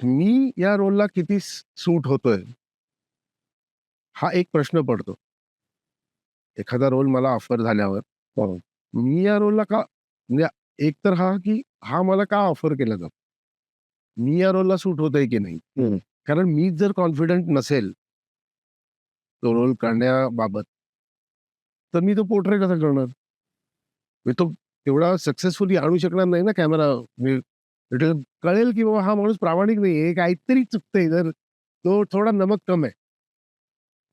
मी या रोलला किती सूट होतोय? हा एक प्रश्न पडतो. एखादा रोल मला ऑफर झाल्यावर हो. मी या रोलला का म्हणजे एक तर हा की हा मला का ऑफर केला जातो? मी या रोलला सूट होतोय की नाही. कारण मी जर कॉन्फिडंट नसेल तो रोल करण्याबाबत तर मी तो पोर्ट्रे कसा करणार? मी तो तेवढा सक्सेसफुली आणू शकणार नाही ना कॅमेरा कळेल की बाबा हा माणूस प्रामाणिक नाही काहीतरी चुकतंय तर तो थोडा नमक कम आहे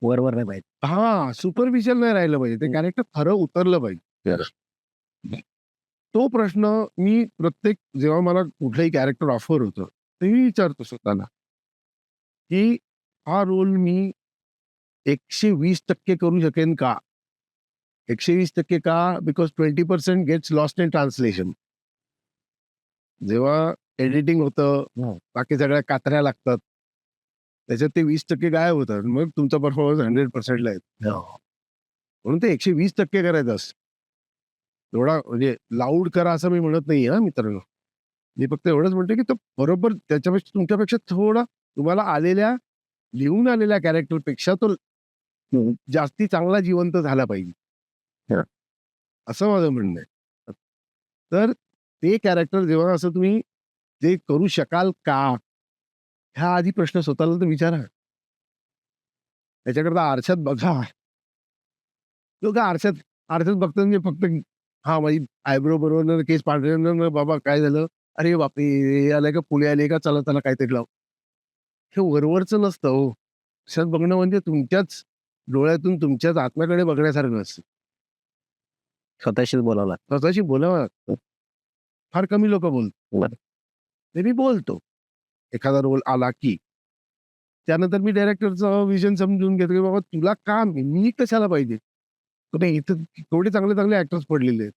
वरवर नाही पाहिजे हा सुपरफिशियल नाही राहिलं पाहिजे ते कॅरेक्टर खरं उतरलं पाहिजे. तो प्रश्न मी प्रत्येक जेव्हा मला कुठलंही कॅरेक्टर ऑफ़र होतं ते मी विचारतो स्वतःला की हा रोल मी एकशे वीस टक्के करू शकेन का? एकशे वीस टक्के का? Because twenty percent gets lost in translation जेव्हा एडिटिंग होतं हं. बाकी सगळ्या कात्र्या लागतात त्याच्यात ते वीस टक्के गायब होतात मग तुमचा परफॉर्मन्स हंड्रेड पर्सेंटला आहे हो. म्हणून ते एकशे वीस टक्के करायचं असतं एवढा म्हणजे लाऊड करा असं मी म्हणत नाही हा मित्रांनो मी फक्त एवढंच म्हणतो की तो बरोबर त्याच्यापेक्षा तुमच्यापेक्षा थोडा तुम्हाला आलेल्या लिहून आलेल्या कॅरेक्टरपेक्षा तो. जास्ती चांगला जिवंत झाला पाहिजे हा. असं माझं म्हणणं आहे तर ते कॅरेक्टर जेव्हा असं तुम्ही ते करू शकाल का? ह्या आधी प्रश्न स्वतःला तर विचारा. त्याच्याकरता आरशात बघा. तो का आरशात आरशात बघतो म्हणजे फक्त हा माझी आयब्रो बरोबर केस पांढरे बाबा काय झालं? अरे बापरे हे आलंय का? पुढे आले का? चला चला काहीतरी लाव. हे वरवरचं नसतं हो. आरशात बघणं म्हणजे तुमच्याच डोळ्यातून तुमच्याच आत्म्याकडे बघण्यासारखं असतं स्वतःशीच बोलावं लागतं. स्वतःशी बोलावं लागतं. फार कमी लोक बोलतात. बरं. ते मी बोलतो. एखादा रोल आला की. त्यानंतर मी डायरेक्टरचं विजन समजून घेतो की बाबा तुला का मी कशाला पाहिजे? कुठे इथं केवढे चांगले चांगले ऍक्टर्स पडलेले आहेत.